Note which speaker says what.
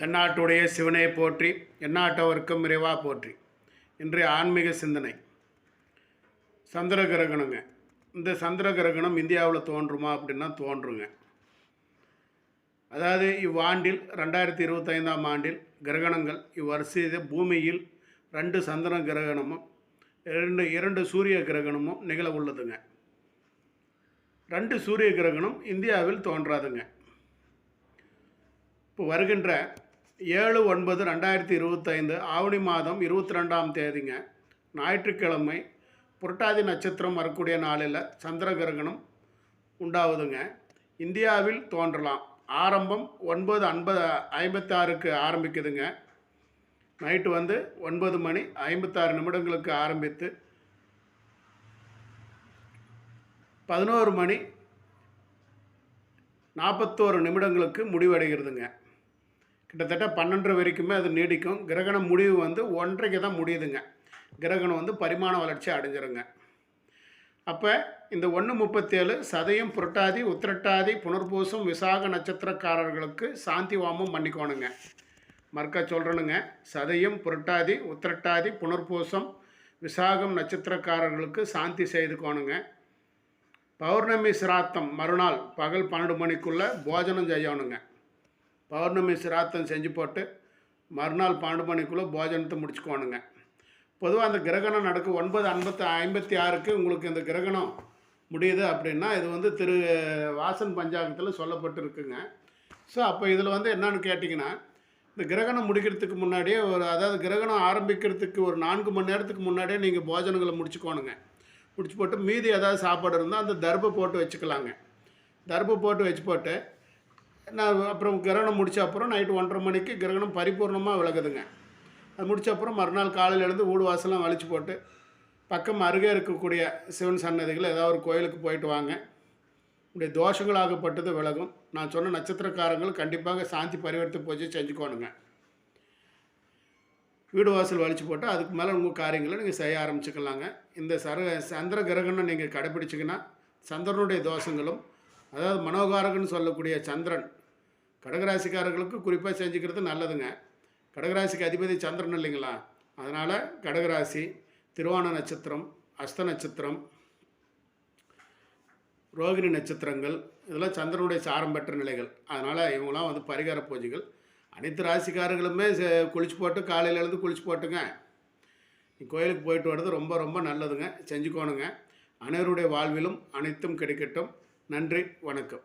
Speaker 1: தென்னாட்டுடைய சிவனை போற்றி எந்நாட்டவருக்கும் இறைவா போற்றி. இன்றைய ஆன்மீக சிந்தனை. சந்திர கிரகணங்க இந்த சந்திர கிரகணம் இந்தியாவில் தோன்றுமா அப்படின்னா தோன்றுங்க. அதாவது இவ்வாண்டில் ரெண்டாயிரத்தி இருபத்தைந்தாம் ஆண்டில் கிரகணங்கள் இவ்வரிசையில் பூமியில் ரெண்டு சந்திர கிரகணமும் இரண்டு இரண்டு சூரிய கிரகணமும் நிகழ உள்ளதுங்க. ரெண்டு சூரிய கிரகணம் இந்தியாவில் தோன்றாதுங்க. இப்போ வருகின்ற ஏழு ஒன்பது ரெண்டாயிரத்தி இருபத்தைந்து ஆவணி மாதம் இருபத்தி ரெண்டாம் தேதிங்க. ஞாயிற்றுக்கிழமை புரட்டாதி நட்சத்திரம் வரக்கூடிய நாளில் சந்திர கிரகணம் உண்டாகுதுங்க இந்தியாவில் தோன்றலாம். ஆரம்பம் ஒன்பது ஐம்பது ஐம்பத்தாறுக்கு ஆரம்பிக்குதுங்க. நைட்டு வந்து ஒன்பது மணி ஐம்பத்தாறு நிமிடங்களுக்கு ஆரம்பித்து பதினோரு மணி நாற்பத்தோரு நிமிடங்களுக்கு முடிவடைகிறதுங்க. கிட்டத்தட்ட பன்னெண்டு வரைக்குமே அது நீடிக்கும். கிரகணம் முடிவு வந்து ஒன்றைக்கு தான் முடியுதுங்க. கிரகணம் வந்து பரிமாண வளர்ச்சி அடைஞ்சிருங்க. அப்போ இந்த ஒன்று முப்பத்தேழு சதயம் புரட்டாதி உத்திரட்டாதி புனர்பூசம் விசாக நட்சத்திரக்காரர்களுக்கு சாந்தி வாமம் பண்ணிக்கோணுங்க. மறுக்க சொல்கிறேனுங்க சதயம் புரட்டாதி உத்திரட்டாதி புனர்பூசம் விசாகம் நட்சத்திரக்காரர்களுக்கு சாந்தி செய்துக்கோணுங்க. பௌர்ணமி சிராத்தம் மறுநாள் பகல் பன்னெண்டு மணிக்குள்ளே போஜனம் செய்யணுங்க. பௌர்ணமி சிராத்தம் செஞ்சு போட்டு மறுநாள் பன்னெண்டு மணிக்குள்ளே போஜனத்தை முடிச்சுக்கோணுங்க பொதுவாக அந்த கிரகணம் நடக்கும் ஒன்பது ஐம்பத்து ஐம்பத்தி ஆறுக்கு உங்களுக்கு இந்த கிரகணம் முடியுது அப்படின்னா இது வந்து திரு வாசன் பஞ்சாங்கத்தில் சொல்லப்பட்டிருக்குங்க. ஸோ அப்போ இதில் வந்து என்னன்னு கேட்டிங்கன்னா இந்த கிரகணம் முடிக்கிறதுக்கு முன்னாடியே ஒரு அதாவது கிரகணம் ஆரம்பிக்கிறதுக்கு ஒரு நான்கு மணி நேரத்துக்கு முன்னாடியே நீங்கள் போஜனங்களை முடிச்சுக்கோணுங்க முடிச்சு போட்டு மீதி ஏதாவது சாப்பாடு இருந்தால் அந்த தர்பை போட்டு வச்சுக்கலாங்க. தர்பை போட்டு வச்சு போட்டு நான் அப்புறம் கிரகணம் முடிச்ச அப்புறம் நைட்டு ஒன்றரை மணிக்கு கிரகணம் பரிபூர்ணமாக விலகுதுங்க அது முடிச்ச அப்புறம் மறுநாள் காலையில் எழுந்து வீடு வாசலாம் வலிச்சு போட்டு பக்கம் அருகே இருக்கக்கூடிய சிவன் சன்னதிகள் ஏதாவது ஒரு கோயிலுக்கு போயிட்டு வாங்க. இப்படி தோஷங்களாகப்பட்டது விலகும். நான் சொன்ன நட்சத்திரக்காரங்கள் கண்டிப்பாக சாந்தி பரிவர்த்தனை பூஜை செஞ்சுக்கோணுங்க. வீடு வாசல் வலிச்சு போட்டு அதுக்கு மேலே உங்கள் காரியங்களை நீங்கள் செய்ய ஆரம்பிச்சுக்கலாங்க. இந்த சர சந்திர கிரகணம் நீங்கள் கடைப்பிடிச்சிங்கன்னா சந்திரனுடைய தோஷங்களும் அதாவது மனோகாரகன்னு சொல்லக்கூடிய சந்திரன் கடகராசிக்காரர்களுக்கு குறிப்பாக செஞ்சுக்கிறது நல்லதுங்க. கடகராசிக்கு அதிபதி சந்திரன் இல்லைங்களா? அதனால் கடகராசி திருவான நட்சத்திரம் அஸ்த நட்சத்திரம் ரோகிணி நட்சத்திரங்கள் இதெல்லாம் சந்திரனுடைய சாரம் பெற்ற நிலைகள். அதனால் இவங்களாம் வந்து பரிகார பூஜைகள். அனைத்து ராசிக்காரர்களுமே குளிச்சு போட்டு காலையில் எழுந்து குளிச்சு போட்டுங்க. கோயிலுக்கு போயிட்டு வர்றது ரொம்ப ரொம்ப நல்லதுங்க. செஞ்சுக்கோணுங்க. அனைவருடைய வாழ்விலும் அனைத்தும் கிடைக்கட்டும். நன்றி வணக்கம்.